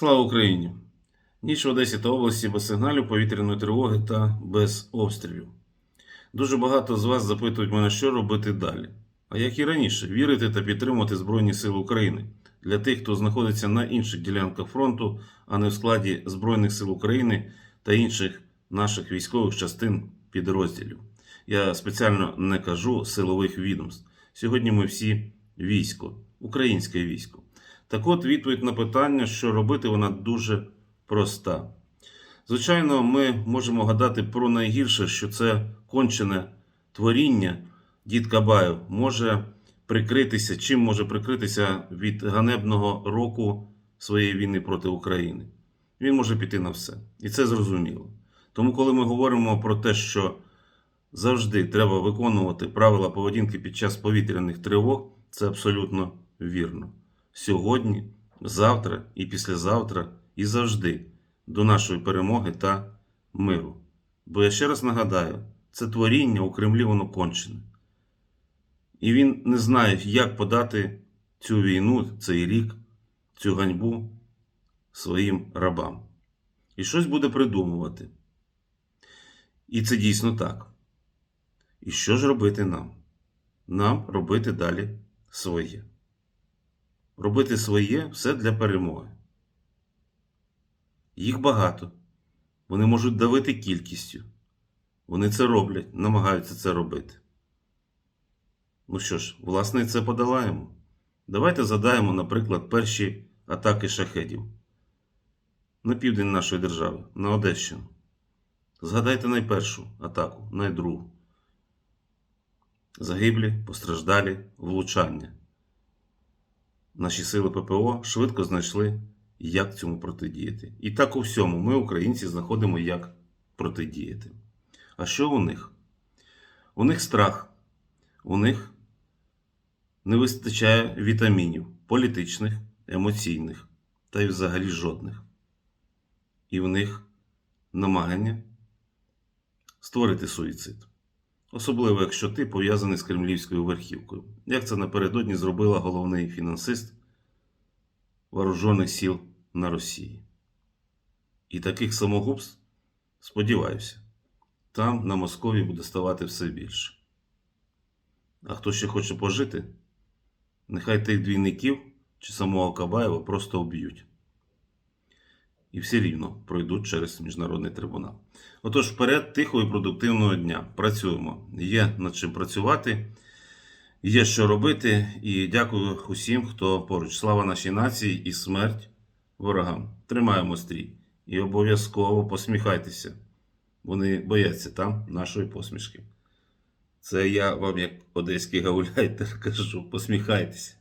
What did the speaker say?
Слава Україні! Ніч в Одесі та області без сигналів повітряної тривоги та без обстрілів. Дуже багато з вас запитують мене, що робити далі. А як і раніше, вірити та підтримувати Збройні Сили України для тих, хто знаходиться на інших ділянках фронту, а не в складі Збройних сил України та інших наших військових частин підрозділів. Я спеціально не кажу силових відомств. Сьогодні ми всі військо, українське військо. Так от відповідь на питання, що робити, вона дуже проста. Звичайно, ми можемо гадати про найгірше, що це кончене творіння дід Кабаєв може прикритися, чим може прикритися від ганебного року своєї війни проти України. Він може піти на все. І це зрозуміло. Тому, коли ми говоримо про те, що завжди треба виконувати правила поведінки під час повітряних тривог, це абсолютно вірно. Сьогодні, завтра і післязавтра, і завжди до нашої перемоги та миру. Бо я ще раз нагадаю, це творіння у Кремлі воно кончене. І він не знає, як подати цю війну, цей рік, цю ганьбу своїм рабам. І щось буде придумувати. І це дійсно так. І що ж робити нам? Нам робити далі своє. Робити своє все для перемоги. Їх багато. Вони можуть давити кількістю. Вони це роблять, намагаються це робити. Ну що ж, власне, це подолаємо. Давайте задаємо, наприклад, перші атаки шахедів на південь нашої держави, на Одещину. Згадайте найпершу атаку, найдругу. Загиблі, постраждалі, влучання. Наші сили ППО швидко знайшли, як цьому протидіяти. І так у всьому ми, українці, знаходимо, як протидіяти. А що у них? У них страх, у них не вистачає вітамінів політичних, емоційних та й взагалі жодних. І в них намагання створити суїцид. Особливо, якщо ти пов'язаний з кремлівською верхівкою, як це напередодні зробила головний фінансист вооружених сил на Росії. І таких самогубств, сподіваюся, там на Москові буде ставати все більше. А хто ще хоче пожити, нехай тих двійників чи самого Кабаєва просто вб'ють. І всі рівно пройдуть через міжнародний трибунал. Отож, вперед, тихого і продуктивного дня. Працюємо. Є над чим працювати, є що робити. І дякую усім, хто поруч. Слава нашій нації і смерть ворогам. Тримаємо стрій. І обов'язково посміхайтеся. Вони бояться там нашої посмішки. Це я вам, як одеський гауляйтер, кажу, посміхайтеся.